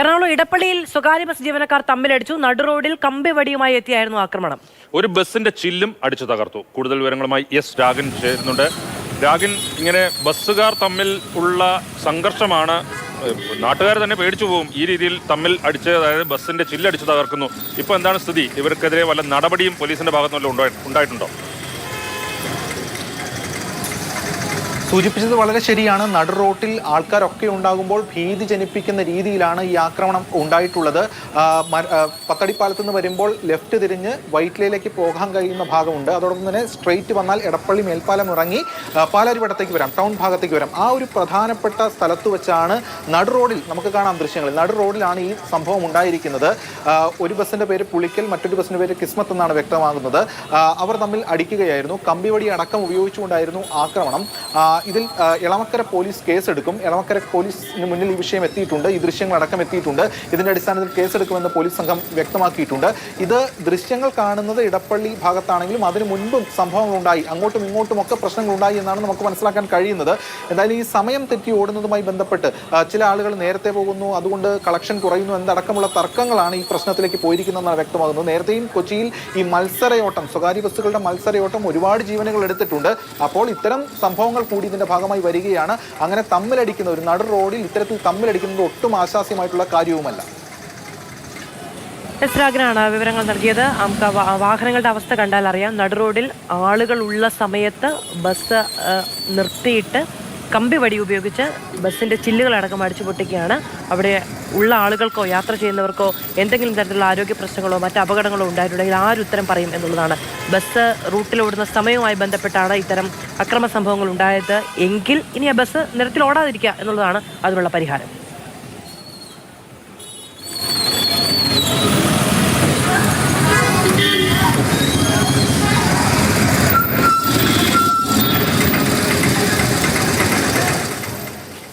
എറണാകുളം ഇടപ്പള്ളിയിൽ സ്വകാര്യ ബസ് ജീവനക്കാർ തമ്മിലടിച്ചു. നടു നടുറോഡിൽ കമ്പിവടിയുമായി എത്തിയായിരുന്നു ആക്രമണം. ഒരു ബസിന്റെ ചില്ലും അടിച്ചു തകർത്തു. കൂടുതൽ വിവരങ്ങളുമായി എസ് രാഗൻ ചേരുന്നുണ്ട്. രാഗൻ ഇങ്ങനെ ബസ്സുകാർ തമ്മിൽ ഉള്ള സംഘർഷമാണ് നാട്ടുകാർ തന്നെ പേടിച്ചു പോകും ഈ രീതിയിൽ തമ്മിൽ അടിച്ച് അതായത് ബസ്സിന്റെ ചില്ലടിച്ച് തകർക്കുന്നു. ഇപ്പൊ എന്താണ് സ്ഥിതി? ഇവർക്കെതിരെ വല്ല നടപടിയും പോലീസിന്റെ ഭാഗത്തുനിന്ന് ഉണ്ടായി- ഉണ്ടായിട്ടുണ്ടോ? സൂചിപ്പിച്ചത് വളരെ ശരിയാണ്. നടു റോട്ടിൽ ആൾക്കാരൊക്കെ ഉണ്ടാകുമ്പോൾ ഭീതി ജനിപ്പിക്കുന്ന രീതിയിലാണ് ഈ ആക്രമണം ഉണ്ടായിട്ടുള്ളത്. പത്തടിപ്പാലത്ത് നിന്ന് വരുമ്പോൾ ലെഫ്റ്റ് തിരിഞ്ഞ് വൈറ്റ്ലയിലേക്ക് പോകാൻ കഴിയുന്ന ഭാഗമുണ്ട്. അതോടൊപ്പം തന്നെ സ്ട്രെയിറ്റ് വന്നാൽ എടപ്പള്ളി മേൽപ്പാലം ഇറങ്ങി പാലാരിവട്ടത്തേക്ക് വരാം ടൗൺ ഭാഗത്തേക്ക് വരാം. ആ ഒരു പ്രധാനപ്പെട്ട സ്ഥലത്ത് വെച്ചാണ് നടു റോഡിൽ നമുക്ക് കാണാം ദൃശ്യങ്ങൾ നടു റോഡിലാണ് ഈ സംഭവം ഉണ്ടായിരിക്കുന്നത്. ഒരു ബസ്സിന്റെ പേര് പുളിക്കൽ മറ്റൊരു ബസ്സിന്റെ പേര് കിസ്മത്ത് എന്നാണ് വ്യക്തമാകുന്നത്. അവർ തമ്മിൽ അടിക്കുകയായിരുന്നു. കമ്പിവടി അടക്കം ഉപയോഗിച്ചുകൊണ്ടായിരുന്നു ആക്രമണം. ഇതിൽ ഇളമക്കര പോലീസ് കേസെടുക്കും. ഇളമക്കര പോലീസിന് മുന്നിൽ ഈ വിഷയം എത്തിയിട്ടുണ്ട്. ഈ ദൃശ്യങ്ങൾ അടക്കം എത്തിയിട്ടുണ്ട്. ഇതിന്റെ അടിസ്ഥാനത്തിൽ കേസെടുക്കുമെന്ന് പോലീസ് സംഘം വ്യക്തമാക്കിയിട്ടുണ്ട്. ഇത് ദൃശ്യങ്ങൾ കാണുന്നത് ഇടപ്പള്ളി ഭാഗത്താണെങ്കിലും അതിനു മുൻപും സംഭവങ്ങൾ ഉണ്ടായി അങ്ങോട്ടും ഇങ്ങോട്ടും ഒക്കെ പ്രശ്നങ്ങൾ ഉണ്ടായി എന്നാണ് നമുക്ക് മനസ്സിലാക്കാൻ കഴിയുന്നത്. എന്തായാലും ഈ സമയം തെറ്റി ഓടുന്നതുമായി ബന്ധപ്പെട്ട് ചില ആളുകൾ നേരത്തെ പോകുന്നു. അതുകൊണ്ട് കളക്ഷൻ കുറയുന്നു എന്നടക്കമുള്ള തർക്കങ്ങളാണ് ഈ പ്രശ്നത്തിലേക്ക് പോയിരിക്കുന്നതെന്നാണ് വ്യക്തമാകുന്നത്. നേരത്തെയും കൊച്ചിയിൽ ഈ മത്സരയോട്ടം സ്വകാര്യ ബസ്സുകളുടെ മത്സരയോട്ടം ഒരുപാട് ജീവനുകൾ എടുത്തിട്ടുണ്ട്. അപ്പോൾ ഇത്തരം സംഭവങ്ങൾ കൂടി ഇതിന്റെ ഭാഗമായി വരികയാണ്. അങ്ങനെ തമ്മിലടിക്കുന്ന ഒരു നടു റോഡിൽ ഇത്തരത്തിൽ തമ്മിലടിക്കുന്നത് ഒട്ടും ആശാസ്യമായിട്ടുള്ള കാര്യവുമല്ല. എസ് വിവരങ്ങൾ നൽകിയത്. നമുക്ക് വാഹനങ്ങളുടെ അവസ്ഥ കണ്ടാൽ അറിയാം. നടുറോഡിൽ ആളുകൾ ഉള്ള സമയത്ത് ബസ് നിർത്തിയിട്ട് കമ്പിവടി ഉപയോഗിച്ച് ബസ്സിന്റെ ചില്ലുകളടക്കം അടിച്ചു പൊട്ടിക്കുകയാണ്. അവിടെ ഉള്ള ആളുകൾക്കോ യാത്ര ചെയ്യുന്നവർക്കോ എന്തെങ്കിലും തരത്തിലുള്ള ആരോഗ്യ പ്രശ്നങ്ങളോ മറ്റ് അപകടങ്ങളോ ഉണ്ടായിട്ടുണ്ടെങ്കിൽ ആര് ഉത്തരം പറയും എന്നുള്ളതാണ്. ബസ് റൂട്ടിലോടുന്ന സമയവുമായി ബന്ധപ്പെട്ടാണ് ഇത്തരം അക്രമ സംഭവങ്ങൾ ഉണ്ടായത്. എങ്കിൽ ഇനി ആ ബസ് നിരത്തിൽ ഓടാതിരിക്കുക എന്നുള്ളതാണ് അതിനുള്ള പരിഹാരം.